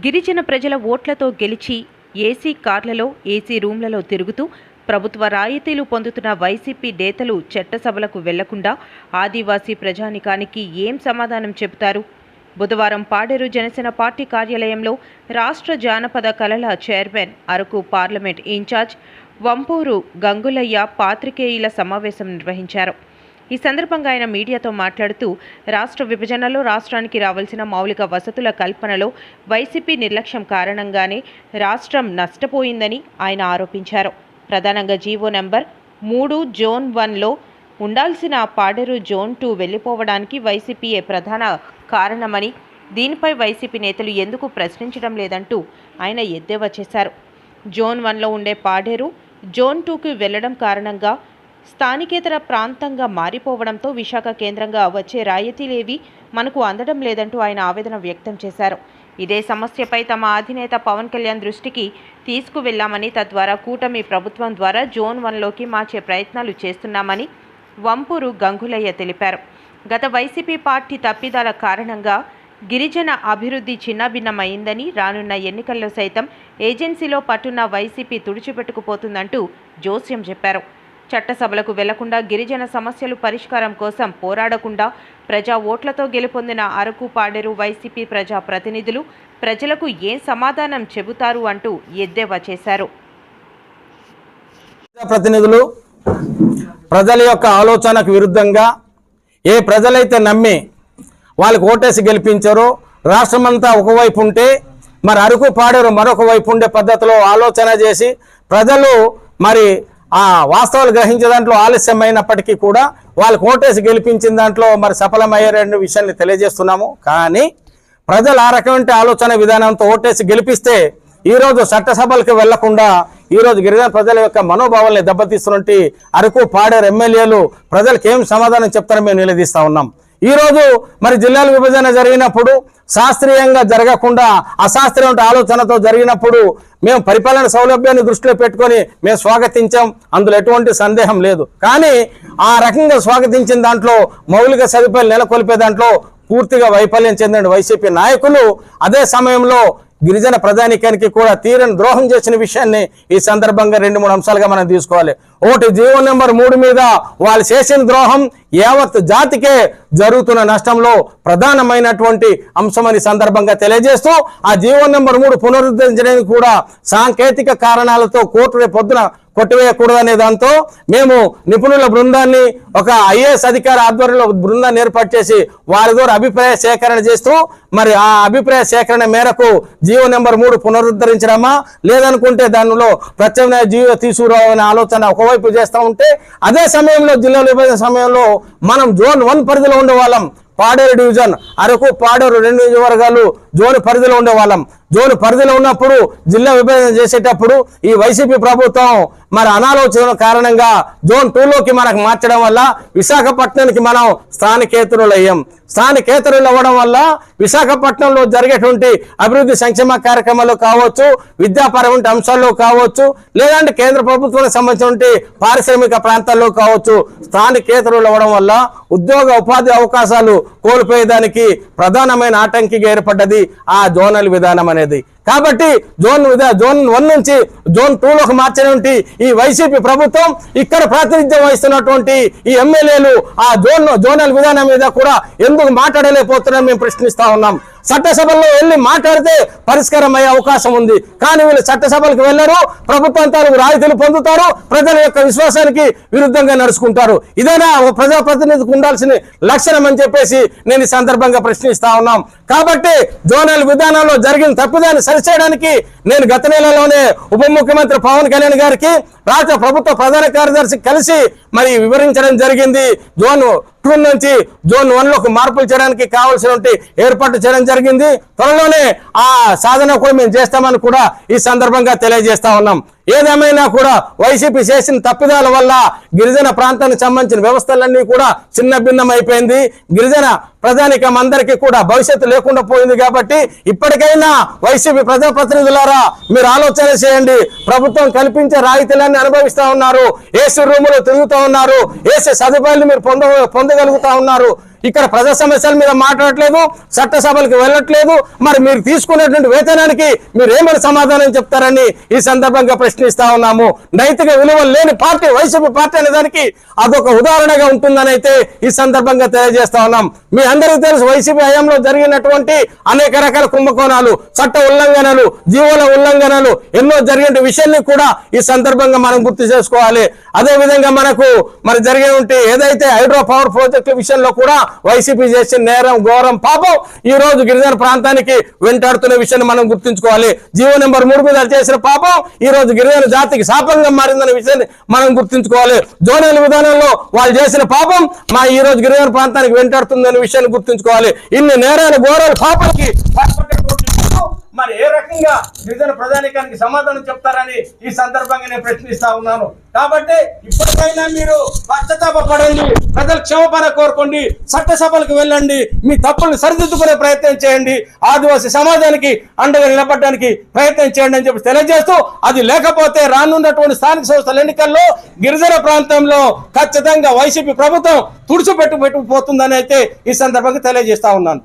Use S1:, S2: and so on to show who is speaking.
S1: గిరిజన ప్రజల ఓట్లతో గెలిచి ఏసీ కార్లలో ఏసీ రూమ్లలో తిరుగుతూ ప్రభుత్వ రాయితీలు పొందుతున్న వైసీపీ నేతలు చట్టసభలకు వెళ్ళకుండా ఆదివాసీ ప్రజానికానికి ఏం సమాధానం చెబుతారు? బుధవారం పాడేరు జనసేన పార్టీ కార్యాలయంలో రాష్ట్ర జానపద కళల chairman Araku parliament incharge Vampuru Gangulayya పాత్రికేయుల సమావేశం నిర్వహించారు. ఈ సందర్భంగా ఆయన మీడియాతో మాట్లాడుతూ రాష్ట్ర విభజనలో రాష్ట్రానికి రావాల్సిన మౌలిక వసతుల కల్పనలో వైసీపీ నిర్లక్ష్యం కారణంగానే రాష్ట్రం నష్టపోయిందని ఆయన ఆరోపించారు. ప్రధానంగా జీవో నెంబర్ మూడు జోన్ వన్లో ఉండాల్సిన పాడేరు జోన్ టూ వెళ్ళిపోవడానికి వైసీపీయే ప్రధాన కారణమని దీనిపై వైసీపీ నేతలు ఎందుకు ప్రశ్నించడం లేదంటూ ఆయన ఎద్దేవా చేశారు. జోన్ వన్లో ఉండే పాడేరు జోన్ టూకి వెళ్ళడం కారణంగా స్థానికేతర ప్రాంతంగా మారిపోవడంతో విశాఖ కేంద్రంగా వచ్చే రాయితీలేవి మనకు అందడం లేదంటూ ఆయన ఆవేదన వ్యక్తం చేశారు. ఇదే సమస్యపై తమ అధినేత పవన్ కళ్యాణ్ దృష్టికి తీసుకువెళ్ళామని తద్వారా కూటమి ప్రభుత్వం ద్వారా జోన్ వన్లోకి మార్చే ప్రయత్నాలు చేస్తున్నామని వంపూరు గంగులయ్య తెలిపారు. గత వైసీపీ పార్టీ తప్పిదాల కారణంగా గిరిజన అభివృద్ధి చిన్నభిన్నమైందని రానున్న ఎన్నికల్లో సైతం ఏజెన్సీలో పట్టున్న వైసీపీ తుడిచిపెట్టుకుపోతుందంటూ జోస్యం చెప్పారు. చట్టసభలకు వెళ్ళకుండా గిరిజన సమస్యలు పరిష్కారం కోసం పోరాడకుండా ప్రజా ఓట్లతో గెలుపొందిన అరకు పాడేరు వైసీపీ ప్రజా ప్రతినిధులు ప్రజలకు ఏం సమాధానం చెబుతారు అంటూ ఎద్దేవా చేశారు.
S2: ప్రతినిధులు ప్రజల యొక్క ఆలోచనకు విరుద్ధంగా ఏ ప్రజలైతే నమ్మి వాళ్ళకి ఓటేసి గెలిపించారో రాష్ట్రమంతా ఒకవైపు ఉంటే మరి అరకు పాడేరు మరొక వైపు ఉండే పద్ధతిలో ఆలోచన చేసి ప్రజలు మరి ఆ వాస్తవాలు గ్రహించే దాంట్లో ఆలస్యమైనప్పటికీ కూడా వాళ్ళకి ఓటేసి గెలిపించిన దాంట్లో మరి సఫలమయ్యారనే విషయాన్ని తెలియజేస్తున్నాము. కానీ ప్రజలు ఆ రకమైన ఆలోచన విధానంతో ఓటేసి గెలిపిస్తే ఈ రోజు చట్టసభలకు వెళ్ళకుండా ఈ రోజు గిరిజన ప్రజల యొక్క మనోభావాల్ని దెబ్బతీస్తున్నట్టు అరకు పాడేరు ఎమ్మెల్యేలు ప్రజలకు ఏం సమాధానం చెప్తారో మేము నిలదీస్తా ఉన్నాం. ఈరోజు మరి జిల్లాల విభజన జరిగినప్పుడు శాస్త్రీయంగా జరగకుండా అశాస్త్రీయ ఆలోచనతో జరిగినప్పుడు మేము పరిపాలన సౌలభ్యాన్ని దృష్టిలో పెట్టుకొని మేము స్వాగతించాం. అందులో ఎటువంటి సందేహం లేదు. కానీ ఆ రకంగా స్వాగతించిన దాంట్లో మౌలిక సదుపాయాలు నెలకొల్పే దాంట్లో పూర్తిగా వైఫల్యం చెందిన వైసీపీ నాయకులు అదే సమయంలో గిరిజన ప్రజానికానికి కూడా తీరని ద్రోహం చేసిన విషయాన్ని ఈ సందర్భంగా రెండు మూడు అంశాలుగా మనం తీసుకోవాలి. ఒకటి జీవో నెంబర్ మూడు మీద వాళ్ళు చేసిన ద్రోహం యావత్ జాతికే జరుగుతున్న నష్టంలో ప్రధానమైనటువంటి అంశమని సందర్భంగా తెలియజేస్తూ ఆ జీవో నెంబర్ మూడు పునరుద్ధరించడానికి కూడా సాంకేతిక కారణాలతో కోర్టు రేపు పొద్దున కొట్టివేయకూడదనే దాంతో మేము నిపుణుల బృందాన్ని ఒక ఐఏఎస్ అధికార ఆధ్వర్యంలో బృందాన్ని ఏర్పాటు చేసి వారి ద్వారా అభిప్రాయ సేకరణ చేస్తూ మరి ఆ అభిప్రాయ సేకరణ మేరకు జీవో నెంబర్ మూడు పునరుద్ధరించడమా లేదనుకుంటే దానిలో ప్రత్యామ్నాయ జీవో తీసుకురావాలనే ఆలోచన ఒకవైపు చేస్తూ ఉంటే అదే సమయంలో జిల్లా విభజన సమయంలో మనం జోన్ వన్ పరిధిలో ఉండేవాళ్ళం. పాడేరు డివిజన్ అరకు పాడేరు రెండు నియోజకవర్గాలు జోన్ పరిధిలో ఉండేవాళ్ళం. జోన్ పరిధిలో ఉన్నప్పుడు జిల్లా విభజన చేసేటప్పుడు ఈ వైసీపీ ప్రభుత్వం మరి అనాలోచన కారణంగా జోన్ టూలోకి మనకు మార్చడం వల్ల విశాఖపట్నానికి మనం స్థానికేతరులు అయ్యాం స్థానికేతరులు అవ్వడం వల్ల విశాఖపట్నంలో జరిగేటువంటి అభివృద్ధి సంక్షేమ కార్యక్రమాలు కావచ్చు విద్యాపరమైన అంశాల్లో కావచ్చు లేదంటే కేంద్ర ప్రభుత్వానికి సంబంధించినటువంటి పారిశ్రామిక ప్రాంతాల్లో కావచ్చు స్థానికేతరులు అవ్వడం వల్ల ఉద్యోగ ఉపాధి అవకాశాలు కోల్పోయేదానికి ప్రధానమైన ఆటంకిగా ఏర్పడ్డది ఆ జోనల్ విధానం అనేది. కాబట్టి జోన్ జోన్ వన్ నుంచి జోన్ టూలోకి మార్చినటువంటి ఈ వైసీపీ ప్రభుత్వం ఇక్కడ ప్రాతినిధ్యం వహిస్తున్నటువంటి ఈ ఎమ్మెల్యేలు ఆ జోన్ జోనల్ విధానం మీద కూడా ఎందుకు మాట్లాడలేకపోతున్నాం మేము ప్రశ్నిస్తా ఉన్నాం. చట్టసభల్లో వెళ్ళి మాట్లాడితే పరిష్కారం అయ్యే అవకాశం ఉంది. కానీ వీళ్ళు చట్టసభలకు వెళ్ళరు ప్రభుత్వం తాలూకు రాయితీలు పొందుతారు ప్రజల యొక్క విశ్వాసానికి విరుద్ధంగా నడుచుకుంటారు. ఇదేనా ఒక ప్రజాప్రతినిధికి ఉండాల్సిన లక్షణం అని చెప్పేసి నేను ఈ సందర్భంగా ప్రశ్నిస్తా ఉన్నాం. కాబట్టి జోనల్ విధానంలో జరిగిన తప్పిదాన్ని సరిచేయడానికి నేను గత నెలలోనే ఉప ముఖ్యమంత్రి పవన్ కళ్యాణ్ గారికి రాష్ట్ర ప్రభుత్వ ప్రధాన కార్యదర్శి కలిసి మరి వివరించడం జరిగింది. జోన్ టూ నుంచి జోన్ వన్లోకి మార్పులు చేయడానికి కావాల్సినటువంటి ఏర్పాటు చేయడం జరిగింది. త్వరలోనే ఆ సాధన కూడా మేము చేస్తామని కూడా ఈ సందర్భంగా తెలియజేస్తా ఉన్నాం. ఏదేమైనా కూడా వైసీపీ చేసిన తప్పిదాల వల్ల గిరిజన ప్రాంతానికి సంబంధించిన వ్యవస్థలన్నీ కూడా చిన్న భిన్నం అయిపోయింది గిరిజన ప్రజానికం అందరికీ కూడా భవిష్యత్తు లేకుండా పోయింది కాబట్టి ఇప్పటికైనా వైసీపీ ప్రజాప్రతినిధులారా మీరు ఆలోచన చేయండి. ప్రభుత్వం కల్పించే రాయితీలన్నీ అనుభవిస్తూ ఉన్నారు. ఏసీ రూములు తిరుగుతూ ఉన్నారు. ఏసీ సదుపాయాలు మీరు పొంద పొందగలుగుతా ఉన్నారు. ఇక్కడ ప్రజా సమస్యల మీద మాట్లాడట్లేదు చట్టసభలకు వెళ్ళట్లేదు. మరి మీరు తీసుకునేటువంటి వేతనానికి మీరు ఏమైనా సమాధానం చెప్తారని ఈ సందర్భంగా ప్రశ్నిస్తా ఉన్నాము. నైతిక విలువలు లేని పార్టీ వైసీపీ పార్టీ అనే దానికి అదొక ఉదాహరణగా ఉంటుందని అయితే ఈ సందర్భంగా తెలియజేస్తా ఉన్నాం. మీ అందరికీ తెలుసు వైసీపీ హయాంలో జరిగినటువంటి అనేక రకాల కుంభకోణాలు చట్ట ఉల్లంఘనలు జీవోల ఉల్లంఘనలు ఎన్నో జరిగిన విషయాన్ని కూడా ఈ సందర్భంగా మనం గుర్తు చేసుకోవాలి. అదే విధంగా మనకు మరి జరిగినటువంటి ఏదైతే హైడ్రో పవర్ ప్రాజెక్టు విషయంలో కూడా వైసీపీ చేసిన నేరం ఘోరం పాపం ఈ రోజు గిరిజన ప్రాంతానికి వెంటాడుతున్న విషయాన్ని మనం గుర్తుంచుకోవాలి. జీవో నెంబర్ మూడు మీద చేసిన పాపం ఈ రోజు గిరిజన జాతికి శాపంగా మారిందనే విషయాన్ని మనం గుర్తుంచుకోవాలి. జోనల్ విధానంలో వాళ్ళు చేసిన పాపం మా ఈ రోజు గిరిజన ప్రాంతానికి వెంటాడుతుందనే విషయాన్ని గుర్తుంచుకోవాలి. ఇన్ని నేరాలు ఘోరాలు పాపానికి ఏ రకంగా గిరిజన ప్రజానికానికి సమాధానం చెప్తారని ఈ సందర్భంగా నేను ప్రశ్నిస్తా ఉన్నాను. కాబట్టి ఇప్పటికైనా మీరు పశ్చాత్తాప పడండి ప్రజల క్షమపణ కోరుకోండి చట్టసభలకు వెళ్ళండి మీ తప్పులను సరిదిద్దుకునే ప్రయత్నం చేయండి ఆదివాసీ సమాజానికి అండగా నిలబడడానికి ప్రయత్నం చేయండి అని చెప్పి తెలియజేస్తూ అది లేకపోతే రానున్నటువంటి స్థానిక సంస్థల ఎన్నికల్లో గిరిజన ప్రాంతంలో ఖచ్చితంగా వైసీపీ ప్రభుత్వం తుడిచిపెట్టు పెట్టుకుపోతుందని అయితే ఈ సందర్భంగా తెలియజేస్తా ఉన్నాను.